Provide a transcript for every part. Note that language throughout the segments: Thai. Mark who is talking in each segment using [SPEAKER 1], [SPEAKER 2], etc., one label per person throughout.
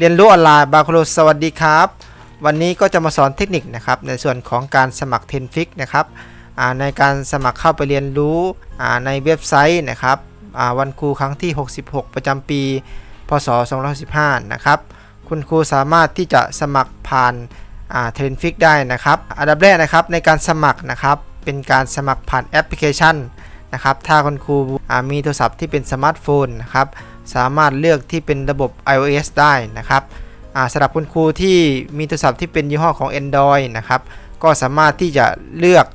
[SPEAKER 1] เรียนรู้ออนไลน์บาคโลสวัสดีครับ วันนี้ก็จะมาสอนเทคนิคนะครับในส่วนของการสมัคร Tenfix นะครับในการสมัครเข้าไปเรียนรู้ในเว็บไซต์นะครับวันครูครั้งที่ 66 ประจำปี พศ 2515นะครับคุณครูสามารถที่จะสมัครผ่านเทรนฟิกได้นะครับอันดับแรกนะครับในการสมัครนะครับเป็นการสมัครผ่านแอปพลิเคชันนะครับถ้าคุณครูมีโทรศัพท์ที่เป็นสมาร์ทโฟนนะครับ สามารถเลือกที่เป็นระบบ iOS ได้นะครับสำหรับคุณครูที่มีโทรศัพท์ที่เป็นยี่ห้อของ Android นะครับก็สามารถที่จะเลือก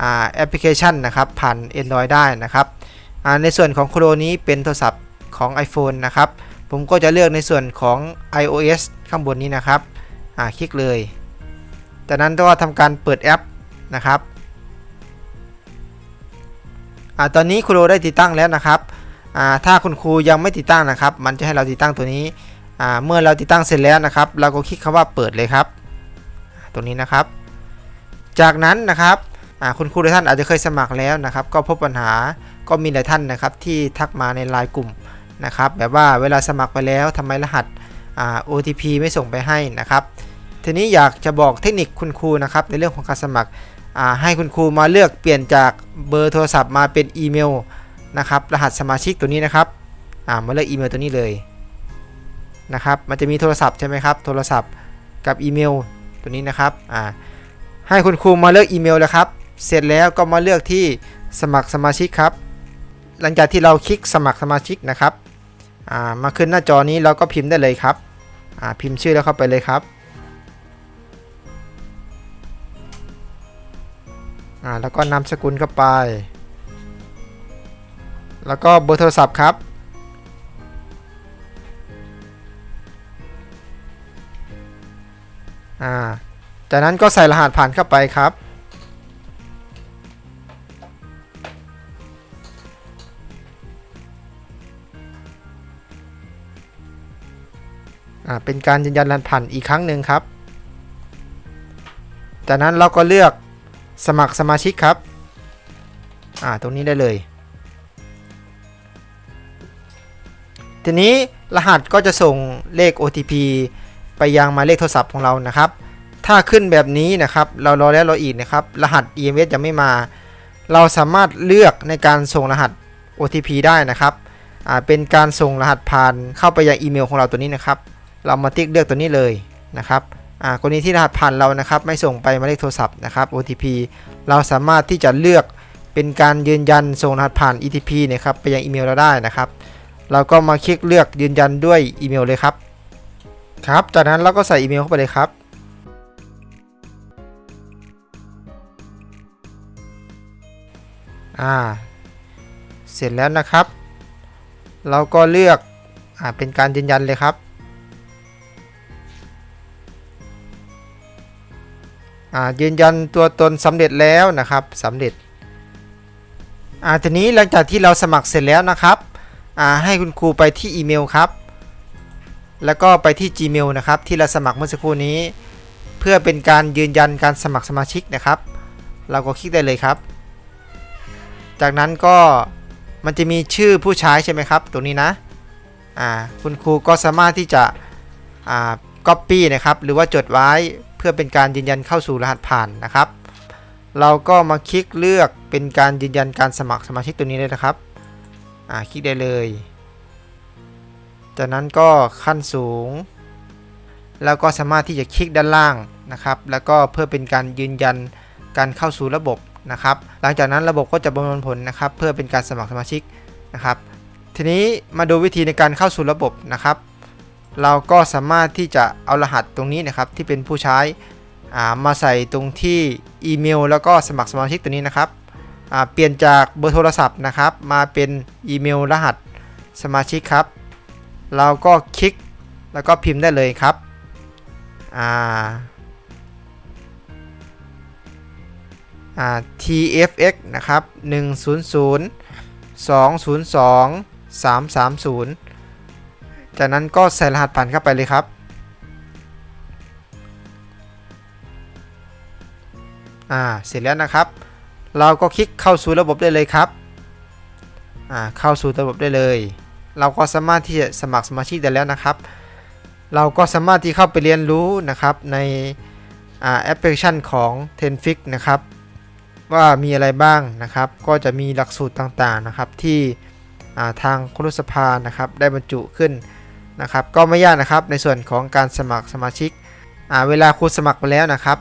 [SPEAKER 1] อแอปพลิเคชันนะครับผ่าน Android ได้นะครับในส่วนของโครนี้เป็นโทรศัพท์ของ iPhone นะครับผมก็จะเลือกในส่วนของ iOS ข้างบนนี้นะครับคลิกเลย จากนั้นก็ทำการเปิดแอปนะครับอตอนนี้ครูได้ติดตั้งแล้วนะครับ ถ้าคุณครูยังไม่ติดตั้งนะครับ มันจะให้เราติดตั้งตัวนี้ เมื่อเราติดตั้งเสร็จแล้วนะครับ เราก็คลิกคำว่าเปิดเลยครับตรงนี้นะครับ จากนั้นนะครับคุณครูหลายท่านอาจจะเคยสมัครแล้วนะครับ ก็พบปัญหาก็มีหลายท่านนะครับ ที่ทักมาในไลน์กลุ่มนะครับ แบบว่าเวลาสมัครไปแล้วทำไมรหัส OTP ไม่ส่งไปให้นะครับ ทีนี้อยากจะบอกเทคนิคคุณครูนะครับในเรื่องของการสมัครให้คุณครูมาเลือกเปลี่ยนจากเบอร์โทรศัพท์มาเป็นอีเมล นะครับรหัสสมาชิกตัวนี้นะครับอ่ามาเลือกอีเมลตัวนี้เลยนะครับมันจะมีโทรศัพท์ใช่ไหมครับโทรศัพท์กับอีเมลตัวนี้นะครับอ่าให้คุณครูมาเลือกอีเมลแล้วครับ เสร็จแล้วก็มาเลือกที่สมัครสมาชิกครับ หลังจากที่เราคลิกสมัครสมาชิกนะครับอ่ามาขึ้นหน้าจอนี้เราก็พิมพ์ได้เลยครับอ่าพิมพ์ชื่อแล้วเข้าไปเลยครับอ่าแล้วก็นามสกุลเข้าไป แล้วก็เบอร์โทรศัพท์ครับ อ่า จากนั้นก็ใส่รหัสผ่านเข้าไปครับ อ่า เป็นการยืนยันรหัสผ่านอีกครั้งหนึ่งครับ จากนั้นเราก็เลือกสมัครสมาชิกครับ อ่า ตรงนี้ได้เลย ทีนี้รหัสก็จะส่งเลข OTP ไปยังหมายเลขโทรศัพท์ของเรานะครับ ถ้าขึ้นแบบนี้นะครับ เรารอแล้วรออีกนะครับ รหัส EMS ยังไม่มา เราสามารถเลือกในการส่งรหัส OTP ได้นะครับเป็นการส่งรหัสผ่านเข้าไปยังอีเมลของเราตัวนี้นะครับ เรามาติ๊กเลือกตัวนี้เลยนะครับอ่ากรณีที่รหัสผ่านเรานะครับ ไม่ส่งไปหมายเลขโทรศัพท์นะครับ OTP เราสามารถที่จะเลือกเป็นการยืนยันส่งรหัสผ่าน ETP นะครับไปยังอีเมลเราได้นะครับ เราก็มาคลิกเลือกยืนยันด้วยอีเมลเลยครับ ครับ จากนั้นเราก็ใส่อีเมลเข้าไปเลยครับ อ่า เสร็จแล้วนะครับ เราก็เลือก อ่า เป็นการยืนยันเลยครับอ่ายืนยันตัวตนสำเร็จแล้วนะครับสำเร็จอ่าทีนี้หลังจากที่เราสมัครเสร็จแล้วนะครับ ให้คุณครูไปที่อีเมลครับ แล้วก็ไปที่ Gmail นะครับ ที่เราสมัครเมื่อสักครู่นี้ เพื่อเป็นการยืนยันการสมัครสมาชิกนะครับ เราก็คลิกได้เลยครับ จากนั้นก็มันจะมีชื่อผู้ใช้ใช่ไหมครับ ตรงนี้นะคุณครูก็สามารถที่จะอ่า copy นะครับ หรือว่าจดไว้เพื่อเป็นการยืนยันเข้าสู่รหัสผ่านนะครับ เราก็มาคลิกเลือกเป็นการยืนยันการสมัครสมาชิกตัวนี้เลยนะครับ อ่าคลิกได้เลย จากนั้นก็ขั้นสูง แล้วก็สามารถที่จะคลิกด้านล่างนะครับ แล้วก็เพื่อเป็นการยืนยันการเข้าสู่ระบบนะครับ หลังจากนั้นระบบก็จะประมวลผลนะครับ เพื่อเป็นการสมัครสมาชิกนะครับ ทีนี้มาดูวิธีในการเข้าสู่ระบบนะครับ เราก็สามารถที่จะเอารหัสตรงนี้นะครับที่เป็นผู้ใช้อ่ามาใส่ตรงที่อีเมล แล้วก็สมัครสมาชิกตัวนี้นะครับ เปลี่ยนจากเบอร์โทรศัพท์นะครับ มาเป็นอีเมลรหัสสมาชิกครับ เราก็คลิกแล้วก็พิมพ์ได้เลยครับอ่าอ่า TFX นะครับ100 202 330 จากนั้นก็ใส่รหัสผ่านเข้าไปเลยครับอ่าเสร็จแล้วนะครับ เราก็คลิกเข้าสู่ระบบได้เลยครับอ่าเข้าสู่ระบบได้เลย เราก็สามารถที่จะสมัครสมาชิกได้แล้วนะครับ เราก็สามารถที่เข้าไปเรียนรู้นะครับในอ่าแอปพลิเคชันของ Tenfix นะครับ ว่ามีอะไรบ้างนะครับ ก็จะมีหลักสูตรต่างๆนะครับที่อ่าทางครุสภานะครับได้บรรจุขึ้นนะครับ ก็ไม่ยากนะครับในส่วนของการสมัครสมาชิกอ่าเวลาคุณสมัครไปแล้วนะครับ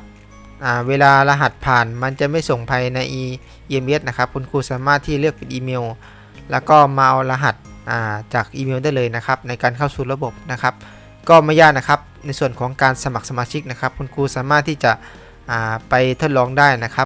[SPEAKER 1] เวลารหัสผ่านมันจะไม่ส่งภายใน e m s นะครับ คุณครูสามารถที่เลือกเป็นอีเมล แล้วก็มาเอารหัสาจากอีเมลได้เลยนะครับ ในการเข้าสู่ระบบนะครับ ก็ไม่ยากนะครับ ในส่วนของการสมัครสมาชิกนะครับ คุณครูสามารถที่จะไปทดลองได้นะครับ